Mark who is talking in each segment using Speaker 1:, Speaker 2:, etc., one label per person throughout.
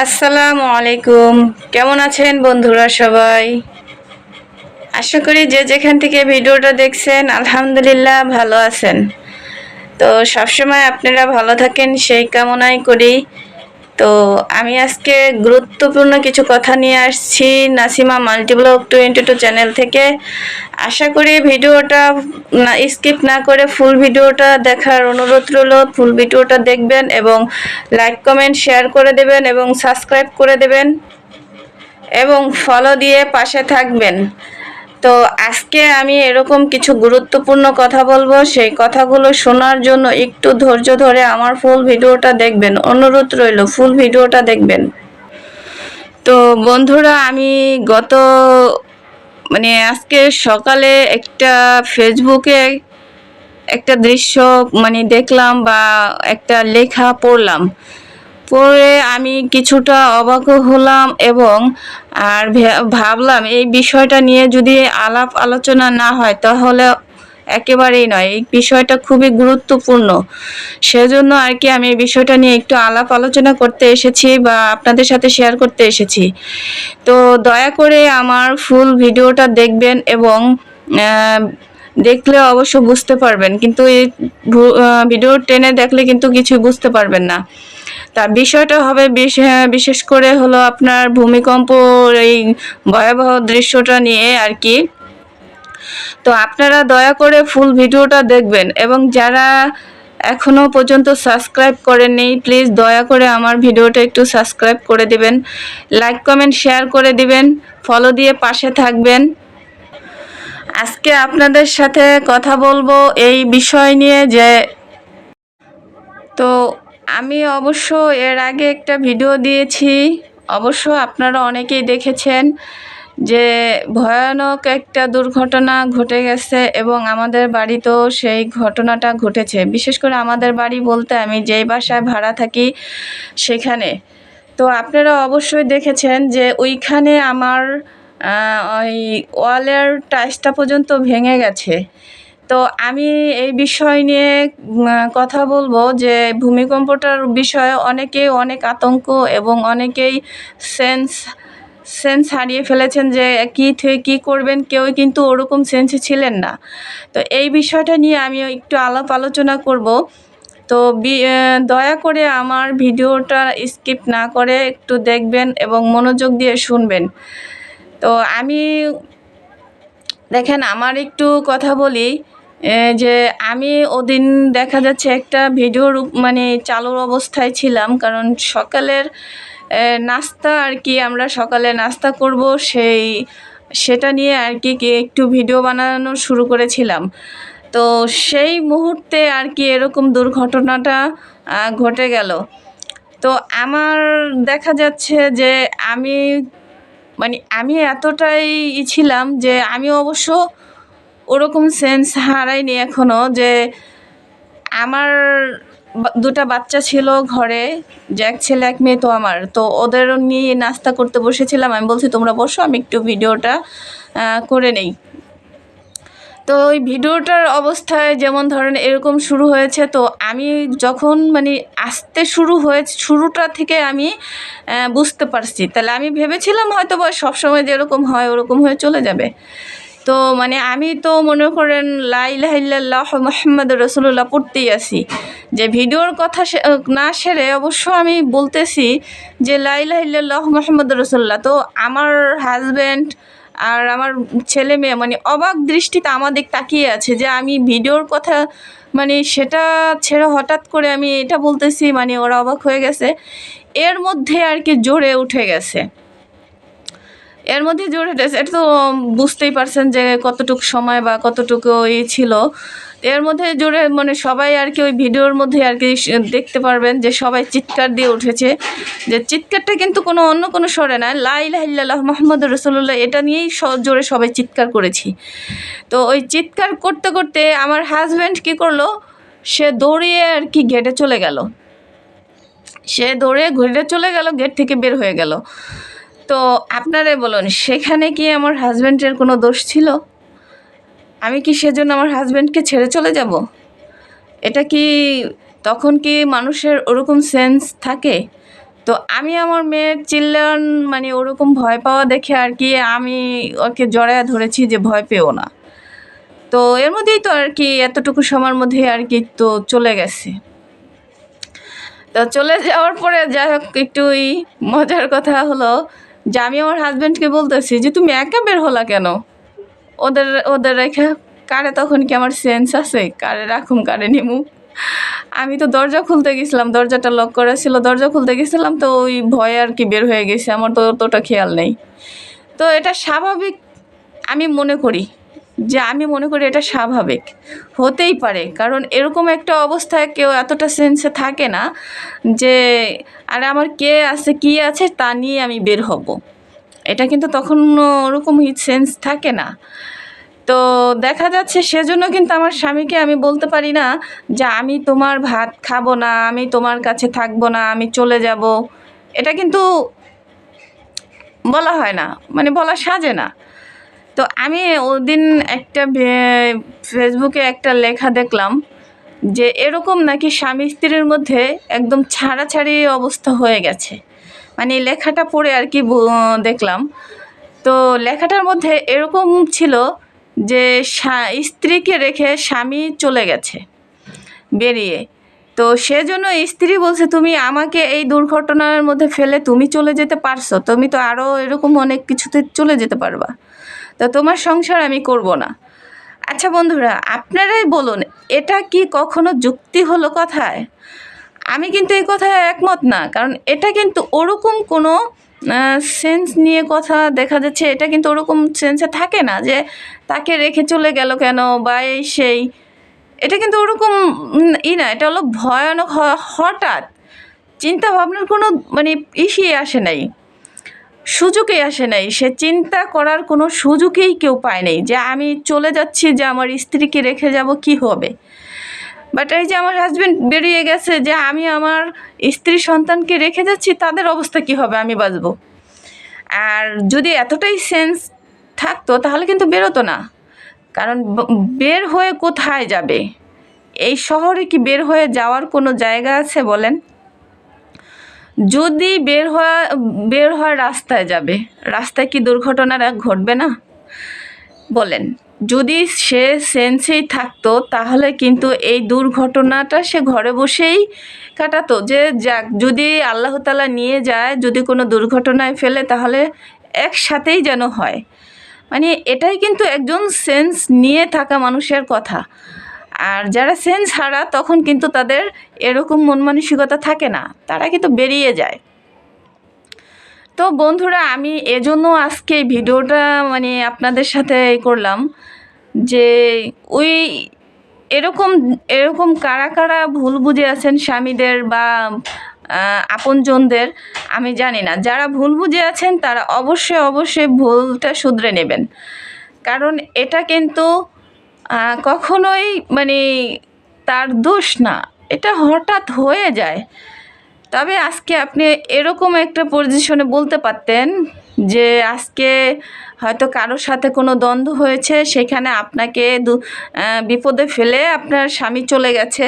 Speaker 1: আসসালামু আলাইকুম। কেমন আছেন বন্ধুরা সবাই? আশা করি যে যেখান থেকে ভিডিওটা দেখছেন, আলহামদুলিল্লাহ ভালো আছেন। তো সবসময় আপনারা ভালো থাকেন, সেই কামনাই করি। তো আমি আজকে গুরুত্বপূর্ণ কিছু কথা নিয়ে আসছি Nasima multiblog twenty two channel থেকে। আশা করি ভিডিওটা না, স্কিপ না করে ফুল ভিডিওটা দেখার অনুরোধ রইল। ফুল ভিডিওটা দেখবেন এবং লাইক, কমেন্ট, শেয়ার করে দেবেন এবং সাবস্ক্রাইব করে দেবেন এবং ফলো দিয়ে পাশে থাকবেন। তো আজকে আমি এরকম কিছু গুরুত্বপূর্ণ কথা বলব। সেই কথাগুলো শোনার জন্য একটু ধৈর্য ধরে আমার ফুল ভিডিওটা দেখবেন। অনুরোধ রইল ফুল ভিডিওটা দেখবেন। তো বন্ধুরা, আমি গত মানে আজকে সকালে একটা ফেসবুকে একটা দৃশ্য মানে দেখলাম বা একটা লেখা পড়লাম। পরে আমি কিছুটা অবাক হলাম এবং, আর ভাবলাম এই বিষয়টা নিয়ে যদি আলাপ আলোচনা না হয় তাহলে একেবারেই নয়। এই বিষয়টা খুবই গুরুত্বপূর্ণ। সেজন্য আর কি আমি এই বিষয়টা নিয়ে একটু আলাপ আলোচনা করতে এসেছি বা আপনাদের সাথে শেয়ার করতে এসেছি। তো দয়া করে আমার ফুল ভিডিওটা দেখবেন এবং দেখলে অবশ্য বুঝতে পারবেন। কিন্তু এই ভিডিও টেনে দেখলে কিন্তু কিছু বুঝতে পারবেন না। তা বিষয়টা হবে আহ, বিশেষ করে হলো আপনার ভূমিকম্প এই ভয়াবহ দৃশ্যটা নিয়ে আর কি। তো আপনারা দয়া করে ফুল ভিডিওটা দেখবেন এবং যারা এখনও পর্যন্ত সাবস্ক্রাইব করেননি প্লিজ দয়া করে আমার ভিডিওটা একটু সাবস্ক্রাইব করে দিবেন। লাইক কমেন্ট শেয়ার করে দিবেন। ফলো দিয়ে পাশে থাকবেন। আজকে আপনাদের সাথে কথা বলব এই বিষয় নিয়ে যে তো আমি অবশ্য এর আগে একটা ভিডিও দিয়েছি। অবশ্য আপনারা অনেকেই দেখেছেন যে ভয়ানক একটা দুর্ঘটনা ঘটে গেছে এবং আমাদের বাড়িতেও সেই ঘটনাটা ঘটেছে। বিশেষ করে আমাদের বাড়ি বলতে আমি যেই বাসায় ভাড়া থাকি সেখানে। তো আপনারা অবশ্যই দেখেছেন যে ওইখানে আমার ওই ওয়ালের টাইসটা পর্যন্ত ভেঙে গেছে। তো আমি এই বিষয় নিয়ে কথা বলব যে ভূমিকম্পটার বিষয়ে অনেকেই অনেক আতঙ্ক এবং অনেকেই সেন্স সেন্স হারিয়ে ফেলেছেন যে কী থেকে কী করবেন কেউই কিন্তু ওরকম সেন্সে ছিলেন না। তো এই বিষয়টা নিয়ে আমি একটু আলাপ আলোচনা করব। তো দয়া করে আমার ভিডিওটা স্কিপ না করে একটু দেখবেন এবং মনোযোগ দিয়ে শুনবেন। তো আমি দেখেন, আমার একটু কথা বলি যে আমি ওদিন দেখা যাচ্ছে একটা ভিডিওর মানে চালুর অবস্থায় ছিলাম, কারণ সকালের নাস্তা আর কি আমরা সকালে নাস্তা করব, সেই, সেটা নিয়ে আর কি একটু ভিডিও বানানো শুরু করেছিলাম। তো সেই মুহূর্তে আর কি এরকম দুর্ঘটনাটা ঘটে গেল। তো আমার দেখা যাচ্ছে যে আমি মানে আমি এতটাই ই ছিলাম যে আমি অবশ্য ওরকম সেন্স হারাইনি এখনও যে আমার দুটা বাচ্চা ছিল ঘরে, যে এক ছেলে, এক মেয়ে তো আমার। তো ওদের নিয়ে নাস্তা করতে বসেছিলাম। আমি বলছি, তোমরা বসো, আমি একটু ভিডিওটা করে নেই। তো ওই ভিডিওটার অবস্থায় যেমন ধরেন এরকম শুরু হয়েছে, তো আমি যখন মানে আসতে শুরু হয়েছে, শুরুটা থেকে আমি বুঝতে পারছি। তাহলে আমি ভেবেছিলাম হয়তো বা সবসময় যেরকম হয় ওরকম হয়ে চলে যাবে। তো মানে আমি তো মনে করেন লাইলাহ মোহাম্মদ রসুল্লাহ পড়তেই আছি। যে ভিডিওর কথা না সেরে অবশ্য আমি বলতেছি যে লাইলাহ মোহাম্মদ রসুল্লাহ তো আমার হাজব্যান্ড আর আমার ছেলে মেয়ে মানে অবাক দৃষ্টিতে আমাদের তাকিয়ে আছে যে আমি ভিডিওর কথা মানে সেটা ছেড়ে হঠাৎ করে আমি এটা বলতেছি মানে ওরা অবাক হয়ে গেছে। এর মধ্যে আর কি জোরে উঠে গেছে। এর মধ্যে জোরে উঠেছে এটা তো বুঝতেই পারছেন যে কতটুকু সময় বা কতটুকু ই ছিল। এর মধ্যে জোরে মানে সবাই আর কি ওই ভিডিওর মধ্যে আর কি দেখতে পারবেন যে সবাই চিৎকার দিয়ে উঠেছে যে চিৎকারটা কিন্তু কোনো অন্য কোনো স্বরে না লাইলাহ মোহাম্মদ রসুল্লাহ এটা নিয়েই জোরে সবাই চিৎকার করেছি। তো ওই চিৎকার করতে করতে আমার হাজব্যান্ড কী করল? সে দৌড়িয়ে আর কি গেটে চলে গেল। সে দৌড়ে ঘুরে চলে গেল গেট থেকে বের হয়ে গেল। তো আপনারাই বলুন, সেখানে কি আমার হাজব্যান্ডের কোনো দোষ ছিল? আমি কি সেজন্য আমার হাজব্যান্ডকে ছেড়ে চলে যাব? এটা কি তখন কি মানুষের ওরকম সেন্স থাকে? তো আমি আমার মেয়ের চিল্লান মানে ওরকম ভয় পাওয়া দেখে আর কি আমি ওকে জড়ায় ধরেছি যে ভয় পেও না। তো এর মধ্যেই তো আর কি এতটুকু সময়ের মধ্যে আর কি তো চলে গেছে। তো চলে যাওয়ার পরে যাই হোক, একটু ওই মজার কথা হলো যে আমি আমার হাজব্যান্ডকে বলতেছি যে, তুমি একা বের হলা কেন? ওদের ওদের রেখে, কারে তখন কি আমার সেন্স আছে? কারে রাখুম, কারে নিমু? আমি তো দরজা খুলতে গেছিলাম, দরজাটা লক করা ছিল, দরজা খুলতে গেছিলাম তো ওই ভয়ে আর কি বের হয়ে গেছে, আমার তো অতটা খেয়াল নেই। তো এটা স্বাভাবিক, আমি মনে করি। যে আমি মনে করি এটা স্বাভাবিক। হতেই পারে, কারণ এরকম একটা অবস্থায় কেউ এতটা সেন্সে থাকে না যে, আরে আমার কে আছে, কি আছে, তা নিয়ে আমি বের হব। এটা কিন্তু তখন ওরকম সেন্স থাকে না। তো দেখা যাচ্ছে সেজন্য কিন্তু আমার স্বামীকে আমি বলতে পারি না যে, আমি তোমার ভাত খাব না, আমি তোমার কাছে থাকব না, আমি চলে যাব। এটা কিন্তু বলা হয় না মানে বলা সাজে না। তো আমি ওদিন একটা ফেসবুকে একটা লেখা দেখলাম যে এরকম নাকি স্বামী স্ত্রীর মধ্যে একদম ছাড়াছাড়ি অবস্থা হয়ে গেছে। মানে লেখাটা পড়ে আর কি দেখলাম। তো লেখাটার মধ্যে এরকম ছিল যে স্ত্রীকে রেখে স্বামী চলে গেছে, বেরিয়ে। তো সেজন্য স্ত্রী বলছে, তুমি আমাকে এই দুর্ঘটনার মধ্যে ফেলে তুমি চলে যেতে পারছ। তুমি তো আরও এরকম অনেক কিছুতে চলে যেতে পারবা। তো তোমার সংসার আমি করব না। আচ্ছা বন্ধুরা, আপনারাই বলুন, এটা কি কখনো যুক্তি হলো কথায়? আমি কিন্তু এই কথায় একমত না, কারণ এটা কিন্তু ওরকম কোনো সেন্স নিয়ে কথা দেখা যাচ্ছে, এটা কিন্তু ওরকম সেন্সে থাকে না যে তাকে রেখে চলে গেল কেন বা এই সেই। এটা কিন্তু ওরকম ই না, এটা হলো ভয়ানক হঠাৎ। চিন্তা ভাবনার কোনো মানে ইসই আসে নাই। সুযোগই আসে নাই। সে চিন্তা করার কোনো সুযোগই কেউ পায় নাই যে আমি চলে যাচ্ছি, যে আমার স্ত্রীকে রেখে যাব, কি হবে? বাট এই যে আমার হাজব্যান্ড বেরিয়ে গেছে যে আমি আমার স্ত্রী সন্তানকে রেখে যাচ্ছি, তাদের অবস্থা কি হবে আমি বাঁচব? আর যদি এতটাই সেন্স থাকতো, তাহলে কিন্তু বেরোতো না। কারণ বের হয়ে কোথায় যাবে? এই শহরে কি বের হয়ে যাওয়ার কোনো জায়গা আছে বলেন? যদি বের হওয়া, বের হওয়ার রাস্তায় যাবে, রাস্তায় কি দুর্ঘটনা ঘটবে না? বলেন, যদি সে সেন্সেই থাকতো, তাহলে কিন্তু এই দুর্ঘটনাটা সে ঘরে বসেই কাটাতো। যে যাক, যদি আল্লাহ তালা নিয়ে যায়, যদি কোনো দুর্ঘটনায় ফেলে, তাহলে একসাথেই যেন হয়। মানে এটাই কিন্তু একজন সেন্স নিয়ে থাকা মানুষের কথা। আর যারা সেন্স হারা, তখন কিন্তু তাদের এরকম মন মানসিকতা থাকে না। তারা কিন্তু বেরিয়ে যায়। তো বন্ধুরা, আমি এজন্য আজকে ভিডিওটা মানে আপনাদের সাথে করলাম যে ওই এরকম এরকম কারা কারা ভুল বুঝে আছেন স্বামীদের বা আপনজনদের, আমি জানি না। যারা ভুল বুঝে আছেন, তারা অবশ্যই অবশ্যই ভুলটা শুধরে নেবেন। কারণ এটা কিন্তু কখনোই মানে তার দোষ না। এটা হঠাৎ হয়ে যায়। তবে আজকে আপনি এরকম একটা পজিশনে বলতে পারতেন যে, আজকে হয়তো কারোর সাথে কোনো দ্বন্দ্ব হয়েছে, সেখানে আপনাকে বিপদে ফেলে আপনার স্বামী চলে গেছে।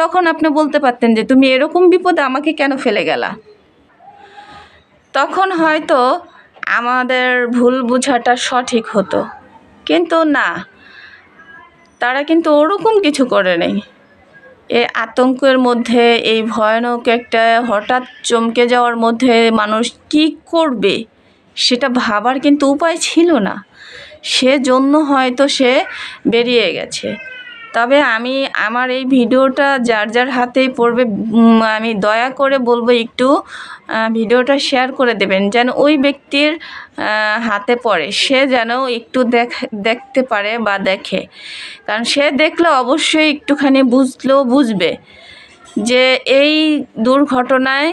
Speaker 1: তখন আপনি বলতে পারতেন যে, তুমি এরকম বিপদে আমাকে কেন ফেলে গেলা? তখন হয়তো আমাদের ভুল বোঝাটা সঠিক হতো। কিন্তু না। তারা কিন্তু ওরকম কিছু করে নেই। এই আতঙ্কের মধ্যে, এই ভয়ানক একটা হঠাৎ চমকে যাওয়ার মধ্যে মানুষ কি করবে, সেটা ভাবার কিন্তু উপায় ছিল না। সে জন্য হয়তো সে বেরিয়ে গেছে। তবে আমি আমার এই ভিডিওটা যার যার হাতেই পড়বে আমি দয়া করে বলব একটু ভিডিওটা শেয়ার করে দেবেন যেন ওই ব্যক্তির হাতে পড়ে। সে যেন একটু দেখ, দেখতে পারে বা দেখে। কারণ সে দেখলে অবশ্যই একটুখানি বুঝলেও বুঝবে যে এই দুর্ঘটনায়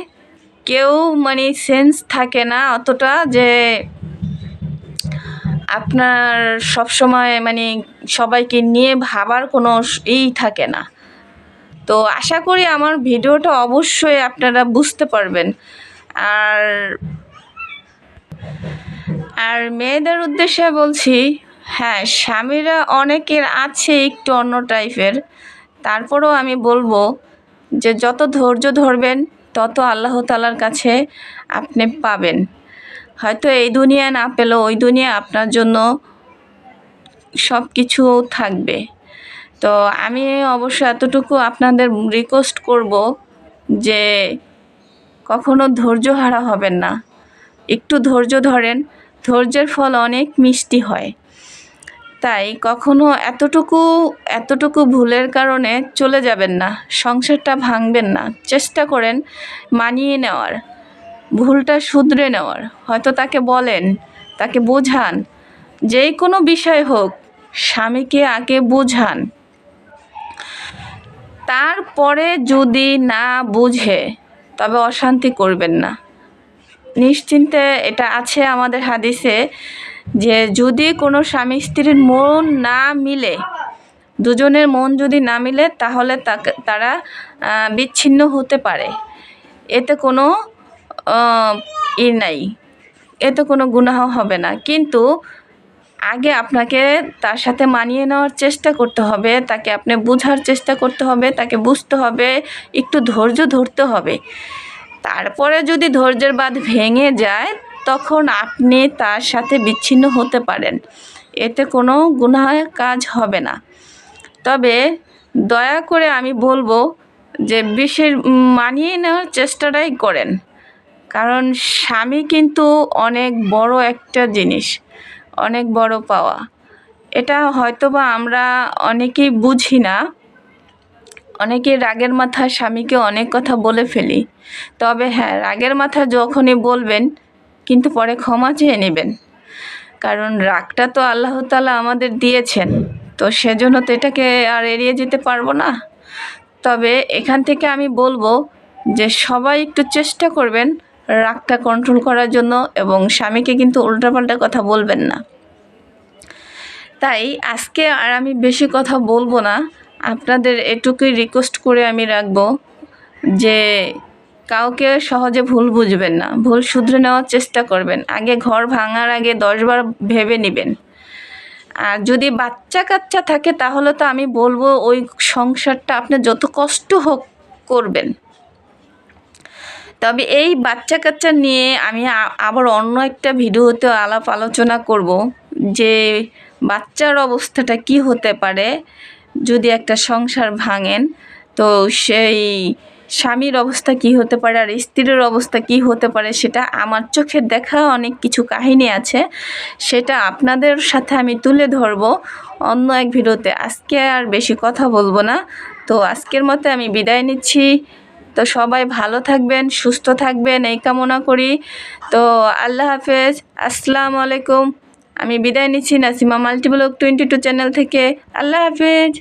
Speaker 1: কেউ মানে সেন্স থাকে না অতটা যে আপনার সব সময় মানে সবাইকে নিয়ে ভাবার কোনো স- ই থাকে না। তো আশা করি আমার ভিডিওটা অবশ্যই আপনারা বুঝতে পারবেন। আর আর মেয়েদের উদ্দেশ্যে বলছি হ্যাঁ স্বামীরা অনেকের আছে একটু অন্য টাইপের। তারপরেও আমি বলব যে যত ধৈর্য ধরবেন, তত আল্লাহ তালার কাছে আপনি পাবেন। হয়তো এই দুনিয়া না পেলেও ওই দুনিয়া আপনার জন্য সব কিছু থাকবে। তো আমি অবশ্য এতটুকু আপনাদের রিকোয়েস্ট করব যে কখনো ধৈর্য হারা হবেন না। একটু ধৈর্য ধরেন, ধৈর্যের ফল অনেক মিষ্টি হয়। তাই কখনো এতটুকু এতটুকু ভুলের কারণে চলে যাবেন না, সংসারটা ভাঙবেন না। চেষ্টা করেন মানিয়ে নেওয়ার। ভুলটা শুধরে নেওয়ার। হয়তো তাকে বলেন, তাকে বোঝান। যেই কোনো বিষয় হোক, স্বামীকে আগে বোঝান। তারপরে যদি না বুঝে, তবে অশান্তি করবেন না। নিশ্চিন্তে এটা আছে আমাদের হাদিসে যে যদি কোনো স্বামী স্ত্রীর মন না মিলে, দুজনের মন যদি না মিলে, তাহলে তাকে, তারা বিচ্ছিন্ন হতে পারে। এতে কোনো ই নাই। এতে কোনো গুনাহ হবে না। কিন্তু আগে আপনাকে তার সাথে মানিয়ে নেওয়ার চেষ্টা করতে হবে, তাকে আপনি বোঝার চেষ্টা করতে হবে, তাকে বুঝতে হবে, একটু ধৈর্য ধরতে হবে। তারপরে যদি ধৈর্যের বাঁধ ভেঙে যায়, তখন আপনি তার সাথে বিচ্ছিন্ন হতে পারেন। এতে কোনো গুনাহ কাজ হবে না। তবে দয়া করে আমি বলব যে বিশেষ মানিয়ে নেওয়ার চেষ্টাটাই করেন। কারণ স্বামী কিন্তু অনেক বড় একটা জিনিস, অনেক বড় পাওয়া। এটা হয়তোবা আমরা অনেকেই বুঝি না অনেকে রাগের মাথায় স্বামীকে অনেক কথা বলে ফেলি। তবে হ্যাঁ রাগের মাথা যখনই বলবেন, কিন্তু পরে ক্ষমা চেয়ে নেবেন। কারণ রাগটা তো আল্লাহ তালা আমাদের দিয়েছেন, তো সেজন্য তো এটাকে আর এড়িয়ে যেতে পারব না। তবে এখান থেকে আমি বলব যে সবাই একটু চেষ্টা করবেন রাগটা কন্ট্রোল করার জন্য এবং স্বামীকে কিন্তু উল্টাপাল্টা কথা বলবেন না। তাই আজকে আর আমি বেশি কথা বলব না। আপনাদের এটুকুই রিকোয়েস্ট করে আমি রাখব যে কাউকে সহজে ভুল বুঝবেন না। ভুল শুধরে নেওয়ার চেষ্টা করবেন। আগে ঘর ভাঙার আগে দশবার ভেবে নেবেন। আর যদি বাচ্চা কাচ্চা থাকে তাহলে তো আমি বলব ওই সংসারটা আপনি যত কষ্ট হোক করবেন। তবে এই বাচ্চা কাচ্চা নিয়ে আমি আবার অন্য একটা ভিডিওতে আলাপ আলোচনা করব যে বাচ্চার অবস্থাটা কি হতে পারে যদি একটা সংসার ভাঙেন। তো সেই স্বামীর অবস্থা কি হতে পারে আর স্ত্রীর অবস্থা কি হতে পারে সেটা আমার চোখের দেখা অনেক কিছু কাহিনী আছে। সেটা আপনাদের সাথে আমি তুলে ধরবো। অন্য এক ভিডিওতে আজকে আর বেশি কথা বলব না। তো আজকের মতো আমি বিদায় নিচ্ছি। তো সবাই ভালো থাকবেন, সুস্থ থাকবেন, এই কামনা করি। তো আল্লাহ হাফেজ, আসসালামু আলাইকুম। আমি বিদায় নিচ্ছি Nasima multiblock twenty two channel থেকে। আল্লাহ হাফেজ।